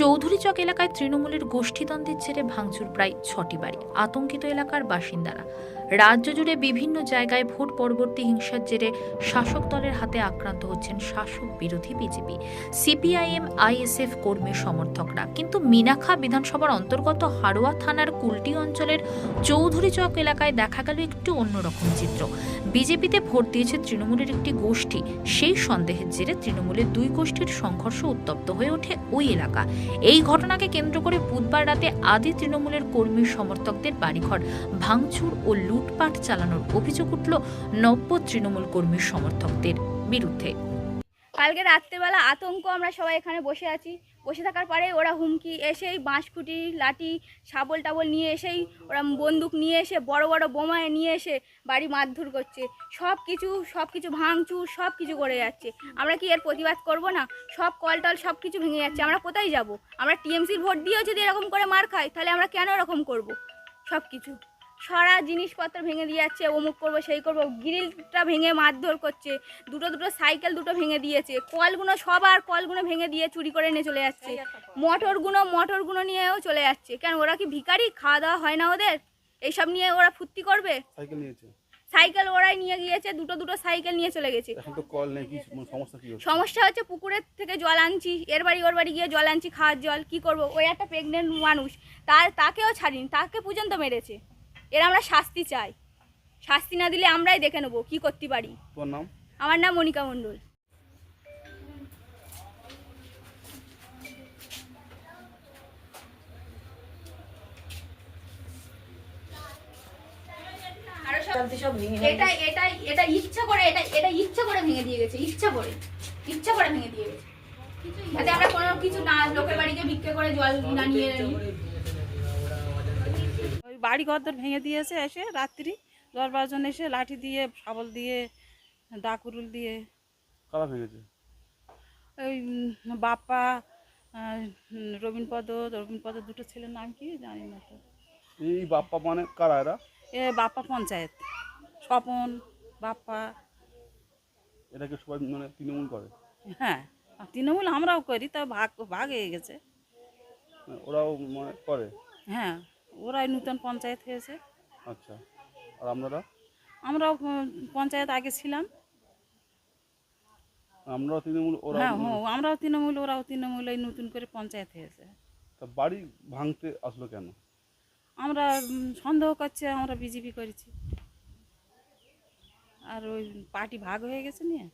চৌধুরীচক এলাকায় তৃণমূলের গোষ্ঠীদ্বন্দ্বের জেরে ভাঙচুর প্রায় ছটি বাড়ি আতঙ্কিত এলাকার বাসিন্দারা। রাজ্য জুড়ে বিভিন্ন জায়গায় ভোট পরবর্তী হিংসার জেরে শাসক দলের হাতে আক্রান্ত হচ্ছেন শাসক বিরোধী বিজেপি, সিপিআইএম, আইএসএফ কর্মী সমর্থকরা। কিন্তু মিনাখা বিধানসভার অন্তর্গত হাড়োয়া থানার কুলটি অঞ্চলের চৌধুরী চক এলাকায় দেখা গেল একটু অন্যরকম চিত্র। বিজেপিতে ভোট দিয়েছে তৃণমূলের একটি গোষ্ঠী। সেই সন্দেহের জেরে তৃণমূলের দুই গোষ্ঠীর সংঘর্ষ উত্তপ্ত হয়ে ওঠে ওই এলাকা। এই ঘটনাকে কেন্দ্র করে বুধবার রাতে আদি তৃণমূলের কর্মী সমর্থকদের বাড়িঘর ভাঙচুর ও লুটপাট চালানোর অভিযোগ উঠল নব্য তৃণমূল কর্মীর সমর্থকদের বিরুদ্ধে। কালকে রাত্রেবেলা আতঙ্ক, আমরা সবাই এখানে বসে আছি। বসে থাকার পরে ওরা হুমকি এসেই বাঁশকুটি লাঠি, শাবল টাবল নিয়ে এসেই ওরা বন্দুক নিয়ে এসে, বড় বড় বোমায় নিয়ে এসে বাড়ি মারধর করছে। সব কিছু সব কিছু ভাঙচুর, সব কিছু করে যাচ্ছে। আমরা কি এর প্রতিবাদ করব না? সব কল টল, সব কিছু ভেঙে যাচ্ছে। আমরা কোথায় যাব? আমরা টিএমসির ভোট দিয়েও যদি এরকম করে মার খাই, তাহলে আমরা কেন এরকম করব? সব কিছু। সারা জিনিসপত্র ভেঙে দিয়ে যাচ্ছে অমুক করব সেই করব গ্রিলটা ভেঙে মারধর করছে দুটো দুটো সাইকেল দুটো ভেঙে দিয়েছে কলগুলো সবার কলগুলো ভেঙে দিয়ে চুরি করে নিয়ে চলে যাচ্ছে মোটরগুলো মোটরগুলো নিয়েও চলে যাচ্ছে কেন ওরা কি ভিখারি? খাওয়া দাওয়া হয় না ওদের? এইসব নিয়ে ওরা ফুর্তি করবে? সাইকেল নিয়েছে সাইকেল ওরাই নিয়ে গিয়েছে দুটো দুটো সাইকেল নিয়ে চলে গেছে। মানে সমস্যা হচ্ছে? পুকুরের থেকে জল আনছি এর বাড়ি ওর বাড়ি গিয়ে জল আনছি খাওয়ার জল কি করব? ওই একটা প্রেগনেন্ট মানুষ তার তাকেও ছাড়িনি তাকে পর্যন্ত মেরেছে। এর আমরা শাস্তি চাই। শাস্তি না দিলে আমরাই দেখে নেব কি করতে পারি। তোমার নাম? আমার নাম মনিকা মণ্ডল। এটা এটা এটা ইচ্ছা করে এটা এটা ইচ্ছা করে ভেঙে দিয়ে গেছে ইচ্ছা করে। ইচ্ছা করে ভেঙে দিয়ে গেছে। যাতে আমরা কোনো কিছু না লোকের বাড়িতে ভিক্ষে করে জল না নিয়ে বাড়ি ঘরদর ভেঙে দিয়েছে এসে রাত্রি দশ বারো জন এসে লাঠি দিয়ে শাবল দিয়ে ডাকুরুল দিয়ে। কারা ভেঙেছে? ওই বাপ্পা রবীনপদ রবীনপদ দুটো ছেলের নাম কি জানি না তো। এই বাপ্পা মানে কারা এরা? এ বাপ্পা পঞ্চায়েত। স্বপন বাপ্পা। এটাকে সবাই মানে তৃণমূল করে? হ্যাঁ তৃণমূল আমরাও করি তা ভাগ ভাগ হয়ে গেছে। মানে ওরাও মানে করে? হ্যাঁ। ওরাই নূতন পঞ্চায়েত হয়েছে। আচ্ছা আর আপনারা? আমরাও পঞ্চায়েত আগে ছিলাম। আমরাও তৃণমূল ওরা হ্যাঁ হ্যাঁ আমরাও তৃণমূল ওরাও তৃণমূল এই নতুন করে পঞ্চায়েত হয়েছে। তা বাড়ি ভাঙতে আসলো কেন? আমরা সন্দেহ করছে আমরা বিজেপি করেছি। আর ওই পার্টি ভাগ হয়ে গেছে নিয়ে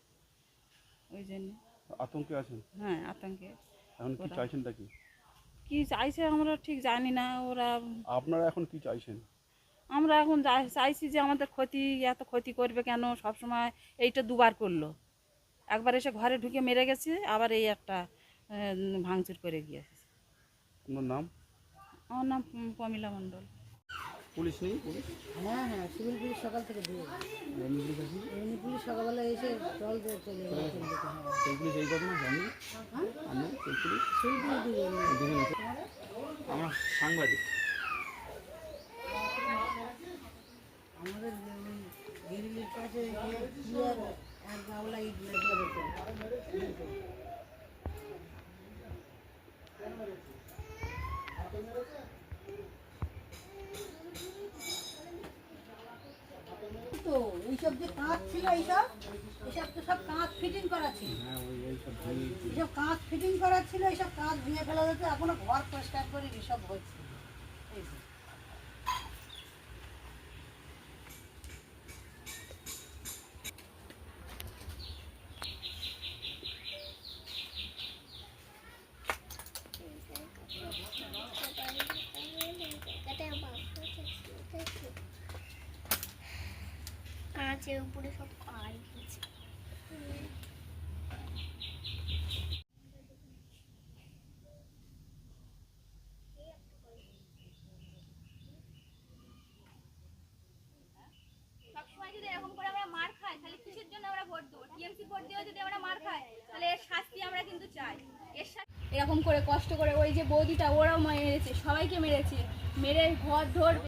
ওই জন্য। আতঙ্কে আছেন? হ্যাঁ আতঙ্কে। এখন কি চাইছেনটা কি? কি চাইছে আমরা ঠিক জানি না ওরা আপনারা এখন কি চাইছেন? আমরা এখন চাইছি যে আমাদের ক্ষতি এত ক্ষতি করবে কেন? সব সময় এইটা দুবার করল। একবার এসে ঘরে ঢুকে মেরে গেছে আবার এই একটা ভাঙচুর করে গিয়েছে আপনার নাম? আমার নাম উম, প্রমিলা মণ্ডল। পুলিশ নেই পুলিশ হ্যাঁ হ্যাঁ সিভিল পুলিশ সকাল থেকে দিয়ে এমনি পুলিশ সকালবেলা এসে জল দিয়ে চলে গেছে। হয় পুলিশ এই ঘটনা জানি আমরা সাংবাদিক। আমাদের গিরিলির কাছে এক গাওলা ইট তো এইসব যে কাঁচ ছিল এইসব এইসব তো সব কাঁচ ফিটিং করা ছিল। এইসব কাঁচ ফিটিং করা ছিল এইসব কাঁচ ভেঙে ফেলা যেত এখনও ঘর পরিষ্কার করে এসব হচ্ছে। এই। কাঁচের উপরে সব গেছে সবসময় যদি এরকম করে আমরা মার খাই, তাহলে কিসের জন্য আমরা ভোট দেবো? যদি আমরা মার খাই, তাহলে এর আমরা কিন্তু চাই। এর এরকম করে কষ্ট করে ওই যে বৌদিটা, ওরাও মেরেছে সবাইকে মেরেছে। মেরে ঘর ধর